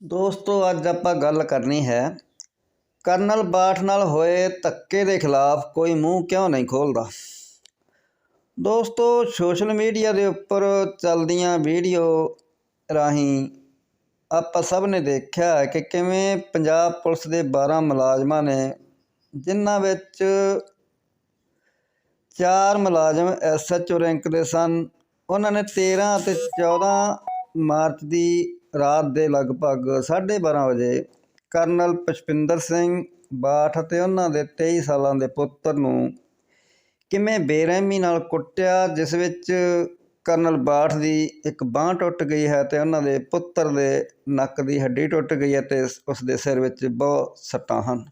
ਦੋਸਤੋ, ਅੱਜ ਆਪਾਂ ਗੱਲ ਕਰਨੀ ਹੈ, ਕਰਨਲ ਬਾਠ ਨਾਲ ਹੋਏ ਧੱਕੇ ਦੇ ਖਿਲਾਫ ਕੋਈ ਮੂੰਹ ਕਿਉਂ ਨਹੀਂ ਖੋਲਦਾ? ਦੋਸਤੋ, ਸੋਸ਼ਲ ਮੀਡੀਆ ਦੇ ਉੱਪਰ ਚੱਲਦੀਆਂ ਵੀਡੀਓ ਰਾਹੀਂ ਆਪਾਂ ਸਭ ਨੇ ਦੇਖਿਆ ਹੈ ਕਿ ਕਿਵੇਂ ਪੰਜਾਬ ਪੁਲਿਸ ਦੇ 12 ਮੁਲਾਜ਼ਮਾਂ ਨੇ, ਜਿਨ੍ਹਾਂ ਵਿੱਚ ਚਾਰ ਮੁਲਾਜ਼ਮ ਐਸਐਚਓ ਰੈਂਕ ਦੇ ਸਨ, ਉਹਨਾਂ ਨੇ 13 ਅਤੇ 14 ਮਾਰਚ ਦੀ ਰਾਤ ਦੇ ਲਗਭਗ 12:30 ਵਜੇ ਕਰਨਲ ਪੁਸ਼ਪਿੰਦਰ ਸਿੰਘ ਬਾਠ ਅਤੇ ਉਹਨਾਂ ਦੇ 23 ਸਾਲਾਂ ਦੇ ਪੁੱਤਰ ਨੂੰ ਕਿਵੇਂ ਬੇਰਹਿਮੀ ਨਾਲ ਕੁੱਟਿਆ, ਜਿਸ ਵਿੱਚ ਕਰਨਲ ਬਾਠ ਦੀ ਇੱਕ ਬਾਹ ਟੁੱਟ ਗਈ ਹੈ ਤੇ ਉਹਨਾਂ ਦੇ ਪੁੱਤਰ ਦੇ ਨੱਕ ਦੀ ਹੱਡੀ ਟੁੱਟ ਗਈ ਹੈ ਤੇ ਉਸ ਦੇ ਸਿਰ ਵਿੱਚ ਬਹੁਤ ਸੱਟਾਂ ਹਨ।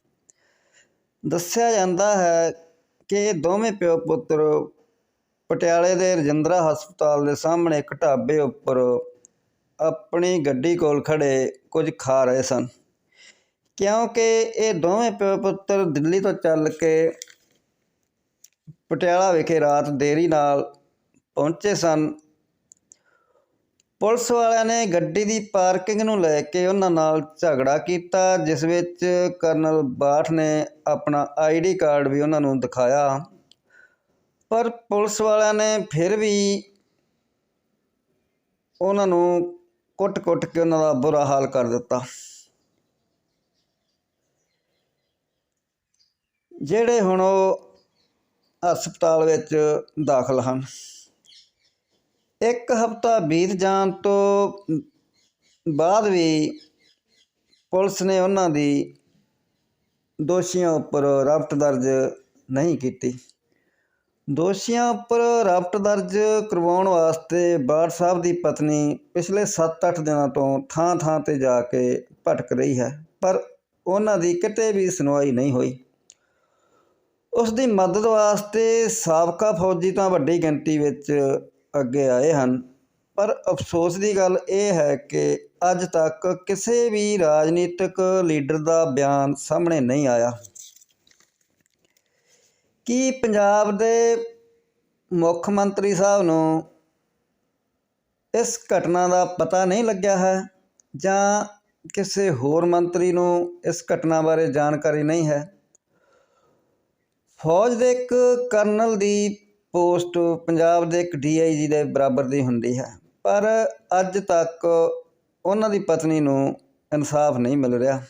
ਦੱਸਿਆ ਜਾਂਦਾ ਹੈ ਕਿ ਦੋਵੇਂ ਪਿਓ ਪੁੱਤਰ ਪਟਿਆਲੇ ਦੇ ਰਜਿੰਦਰਾ ਹਸਪਤਾਲ ਦੇ ਸਾਹਮਣੇ ਇੱਕ ਢਾਬੇ ਉੱਪਰ ਆਪਣੀ ਗੱਡੀ ਕੋਲ ਖੜੇ ਕੁਝ ਖਾ ਰਹੇ ਸਨ। ਕਿਉਂਕਿ ਇਹ ਦੋਵੇਂ ਪਿਓ ਪੁੱਤਰ ਦਿੱਲੀ ਤੋਂ ਚੱਲ ਕੇ ਪਟਿਆਲਾ ਵਿਖੇ ਰਾਤ ਦੇਰੀ ਨਾਲ ਪਹੁੰਚੇ ਸਨ। ਪੁਲਿਸ ਵਾਲਿਆਂ ਨੇ ਗੱਡੀ ਦੀ ਪਾਰਕਿੰਗ ਨੂੰ ਲੈ ਕੇ ਉਹਨਾਂ ਨਾਲ ਝਗੜਾ ਕੀਤਾ, ਜਿਸ ਵਿੱਚ ਕਰਨਲ ਬਾਠ ਨੇ ਆਪਣਾ ਆਈਡੀ ਕਾਰਡ ਵੀ ਉਹਨਾਂ ਨੂੰ ਦਿਖਾਇਆ। ਪਰ ਪੁਲਿਸ ਵਾਲਿਆਂ ਨੇ ਫਿਰ ਵੀ ਉਹਨਾਂ ਨੂੰ ਕੁੱਟ-ਕੁੱਟ ਕੇ ਉਹਨਾਂ ਦਾ ਬੁਰਾ ਹਾਲ ਕਰ ਦਿੱਤਾ। ਜਿਹੜੇ ਹੁਣ ਉਹ ਹਸਪਤਾਲ ਵਿੱਚ ਦਾਖਲ ਹਨ, ਇੱਕ ਹਫ਼ਤਾ ਬੀਤ ਜਾਣ ਤੋਂ ਬਾਅਦ ਵੀ ਪੁਲਿਸ ਨੇ ਉਹਨਾਂ ਦੀ ਦੋਸ਼ੀਆਂ ਉੱਪਰ ਰਫਟ ਦਰਜ ਨਹੀਂ ਕੀਤੀ। ਦੋਸ਼ੀਆਂ ਉੱਪਰ ਰਫਟ ਦਰਜ ਕਰਵਾਉਣ ਵਾਸਤੇ ਬਾੜ ਸਾਹਿਬ ਦੀ ਪਤਨੀ ਪਿਛਲੇ 7-8 ਦਿਨਾਂ ਤੋਂ ਥਾਂ-ਥਾਂ ਤੇ ਜਾ ਕੇ ਭਟਕ ਰਹੀ ਹੈ, ਪਰ ਉਹਨਾਂ ਦੀ ਕਿਤੇ ਵੀ ਸੁਣਵਾਈ ਨਹੀਂ ਹੋਈ। ਉਸ ਦੀ ਮਦਦ ਵਾਸਤੇ ਸਾਬਕਾ ਫੌਜੀ ਤਾਂ ਵੱਡੀ ਗਿਣਤੀ ਵਿੱਚ ਅੱਗੇ ਆਏ ਹਨ, ਪਰ ਅਫਸੋਸ ਦੀ ਗੱਲ ਇਹ ਹੈ ਕਿ ਅੱਜ ਤੱਕ ਕਿਸੇ ਵੀ ਰਾਜਨੀਤਿਕ ਲੀਡਰ ਦਾ ਬਿਆਨ ਸਾਹਮਣੇ ਨਹੀਂ ਆਇਆ। ਕੀ ਪੰਜਾਬ ਦੇ ਮੁੱਖ ਮੰਤਰੀ ਸਾਹਿਬ ਨੂੰ ਇਸ ਘਟਨਾ ਦਾ ਪਤਾ ਨਹੀਂ ਲੱਗਿਆ ਹੈ ਜਾਂ ਕਿਸੇ ਹੋਰ ਮੰਤਰੀ ਨੂੰ ਇਸ ਘਟਨਾ ਬਾਰੇ ਜਾਣਕਾਰੀ ਨਹੀਂ ਹੈ? ਫੌਜ ਦੇ ਇੱਕ ਕਰਨਲ ਦੀ ਪੋਸਟ ਪੰਜਾਬ ਦੇ ਇੱਕ ਡੀਆਈਜੀ ਦੇ ਬਰਾਬਰ ਦੀ ਹੁੰਦੀ ਹੈ, ਪਰ ਅੱਜ ਤੱਕ ਉਹਨਾਂ ਦੀ ਪਤਨੀ ਨੂੰ ਇਨਸਾਫ ਨਹੀਂ ਮਿਲ ਰਿਹਾ।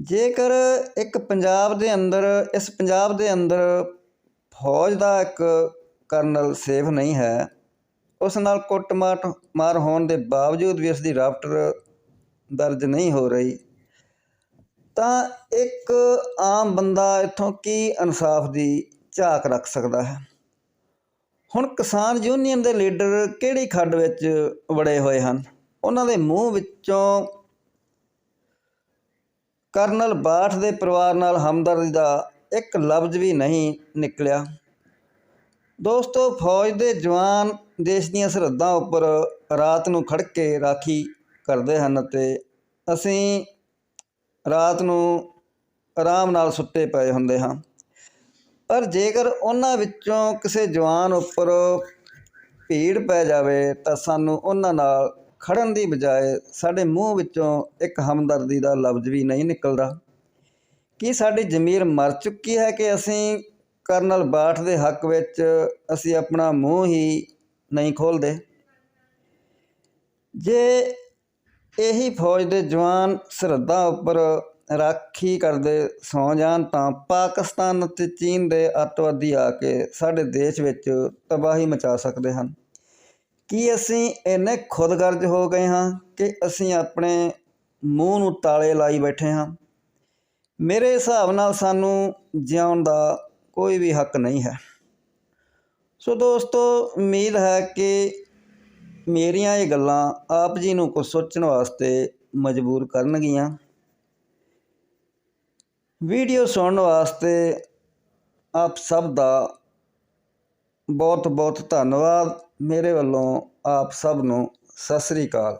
ਜੇਕਰ ਇੱਕ ਪੰਜਾਬ ਦੇ ਅੰਦਰ, ਇਸ ਪੰਜਾਬ ਦੇ ਅੰਦਰ ਫੌਜ ਦਾ ਇੱਕ ਕਰਨਲ ਸੇਫ ਨਹੀਂ ਹੈ, ਉਸ ਨਾਲ ਕੁੱਟਮਾਰ, ਮਾਰ ਹੋਣ ਦੇ ਬਾਵਜੂਦ ਵੀ ਉਸ ਦੀ ਰਾਫਟਰ ਦਰਜ ਨਹੀਂ ਹੋ ਰਹੀ, ਤਾਂ ਇੱਕ ਆਮ ਬੰਦਾ ਇਥੋਂ ਕੀ ਇਨਸਾਫ ਦੀ ਝਾਕ ਰੱਖ ਸਕਦਾ ਹੈ? ਹੁਣ ਕਿਸਾਨ ਯੂਨੀਅਨ ਦੇ ਲੀਡਰ ਕਿਹੜੀ ਖੱਡ ਵਿੱਚ ਵੜੇ ਹੋਏ ਹਨ? ਉਹਨਾਂ ਦੇ ਮੂੰਹ ਵਿੱਚੋਂ ਕਰਨਲ ਬਾਠ ਦੇ ਪਰਿਵਾਰ ਨਾਲ ਹਮਦਰਦੀ ਦਾ ਇੱਕ ਲਫ਼ਜ਼ ਵੀ ਨਹੀਂ ਨਿਕਲਿਆ। ਦੋਸਤੋ, ਫੌਜ ਦੇ ਜਵਾਨ ਦੇਸ਼ ਦੀਆਂ ਸਰਹੱਦਾਂ ਉੱਪਰ ਰਾਤ ਨੂੰ ਖੜ ਕੇ ਰਾਖੀ ਕਰਦੇ ਹਨ ਤੇ ਅਸੀਂ ਰਾਤ ਨੂੰ ਆਰਾਮ ਨਾਲ ਸੁੱਤੇ ਪਏ ਹੁੰਦੇ ਹਾਂ। ਪਰ ਜੇਕਰ ਉਹਨਾਂ ਵਿੱਚੋਂ ਕਿਸੇ ਜਵਾਨ ਉੱਪਰ ਭੀੜ ਪੈ ਜਾਵੇ ਤਾਂ ਸਾਨੂੰ ਉਹਨਾਂ ਨਾਲ ਖੜਨ ਦੀ ਬਜਾਏ ਸਾਡੇ ਮੂੰਹ ਵਿੱਚੋਂ ਇੱਕ ਹਮਦਰਦੀ ਦਾ ਲਫ਼ਜ਼ ਵੀ ਨਹੀਂ ਨਿਕਲਦਾ। ਕੀ ਸਾਡੀ ਜ਼ਮੀਰ ਮਰ ਚੁੱਕੀ ਹੈ ਕਿ ਅਸੀਂ ਕਰਨਲ ਬਾਠ ਦੇ ਹੱਕ ਵਿੱਚ ਅਸੀਂ ਆਪਣਾ ਮੂੰਹ ਹੀ ਨਹੀਂ ਖੋਲਦੇ ਜੇ ਇਹੀ ਫੌਜ ਦੇ ਜਵਾਨ ਸਰਹੱਦਾਂ ਉੱਪਰ ਰਾਖੀ ਕਰਦੇ ਸੌ ਜਾਣ ਤਾਂ ਪਾਕਿਸਤਾਨ ਅਤੇ ਚੀਨ ਦੇ ਅੱਤਵਾਦੀ ਆ ਕੇ ਸਾਡੇ ਦੇਸ਼ ਵਿੱਚ ਤਬਾਹੀ ਮਚਾ ਸਕਦੇ ਹਨ। ਕੀ ਅਸੀਂ ਇੰਨੇ ਖੁਦਗਰਜ ਹੋ ਗਏ ਹਾਂ ਕਿ ਅਸੀਂ ਆਪਣੇ ਮੂੰਹ ਨੂੰ ਤਾਲੇ ਲਾਈ ਬੈਠੇ ਹਾਂ? ਮੇਰੇ ਹਿਸਾਬ ਨਾਲ ਸਾਨੂੰ ਜਿਉਣ ਦਾ ਕੋਈ ਵੀ ਹੱਕ ਨਹੀਂ ਹੈ। ਸੋ ਦੋਸਤੋ, ਉਮੀਦ ਹੈ ਕਿ ਮੇਰੀਆਂ ਇਹ ਗੱਲਾਂ ਆਪ ਜੀ ਨੂੰ ਕੁਝ ਸੋਚਣ ਵਾਸਤੇ ਮਜਬੂਰ ਕਰਨਗੀਆਂ। ਵੀਡੀਓ ਸੁਣਨ ਵਾਸਤੇ ਆਪ ਸਭ ਦਾ ਬਹੁਤ ਬਹੁਤ ਧੰਨਵਾਦ। ਮੇਰੇ ਵੱਲੋਂ ਆਪ ਸਭ ਨੂੰ ਸਤਿ ਸ੍ਰੀ ਅਕਾਲ।